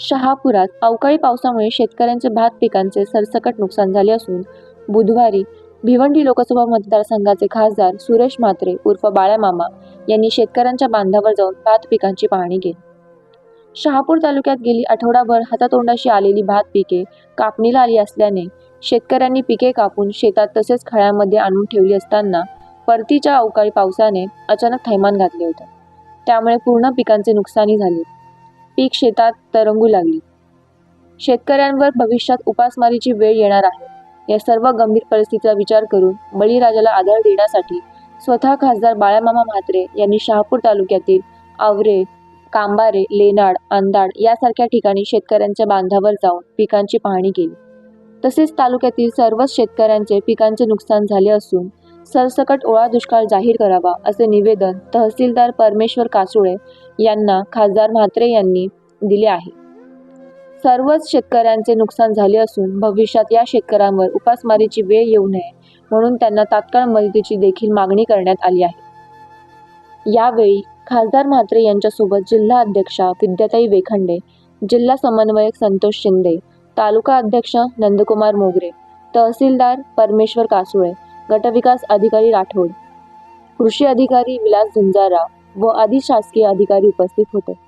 शहापुरात अवकाळी पावसामुळे शेतकऱ्यांचे भात पिकांचे सरसकट नुकसान झाले असून बुधवारी भिवंडी लोकसभा मतदारसंघाचे खासदार सुरेश म्हात्रे उर्फ बाळ्यामामा यांनी शेतकऱ्यांच्या बांधावर जाऊन भात पिकांची पाहणी केली. शहापूर तालुक्यात गेली आठवडाभर हातातोंडाशी आलेली भात पिके कापणीला आली असल्याने शेतकऱ्यांनी पिके कापून शेतात तसेच खळ्यामध्ये आणून ठेवली असताना परतीच्या अवकाळी पावसाने अचानक थैमान घातले होते. त्यामुळे पूर्ण पिकांचे नुकसानी झाले पीक शेतात तरंगू लागली. शेतकऱ्यांवर भविष्यात उपासमारीची वेळ येणार आहे. या सर्व गंभीर परिस्थितीचा विचार करून बळीराजाला आधार देण्यासाठी स्वतः खासदार बाळामामा म्हात्रे यांनी शहापूर तालुक्यातील आवरे कांबारे लेनाड अंदाड यासारख्या ठिकाणी शेतकऱ्यांच्या बांधावर जाऊन पिकांची पाहणी केली. तसेच तालुक्यातील सर्वच शेतकऱ्यांचे पिकांचे नुकसान झाले असून सरसकट ओळा दुष्काळ जाहीर करावा असे निवेदन तहसीलदार परमेश्वर कासुळे यांना खासदार म्हात्रे यांनी दिले आहे. सर्वच शेतकऱ्यांचे नुकसान झाले असून भविष्यात या शेतकऱ्यांवर उपासमारीची वेळ येऊ नये म्हणून त्यांना तात्काळ मदतीची देखील मागणी करण्यात आली आहे. यावेळी खासदार म्हात्रे यांच्यासोबत जिल्हा अध्यक्षा विद्याताई वेखंडे जिल्हा समन्वयक संतोष शिंदे तालुका अध्यक्ष नंदकुमार मोगरे तहसीलदार परमेश्वर कासुळे गटविकास अधिकारी राठोड कृषी अधिकारी विलास झुंजारा व आदी शासकीय अधिकारी उपस्थित होते.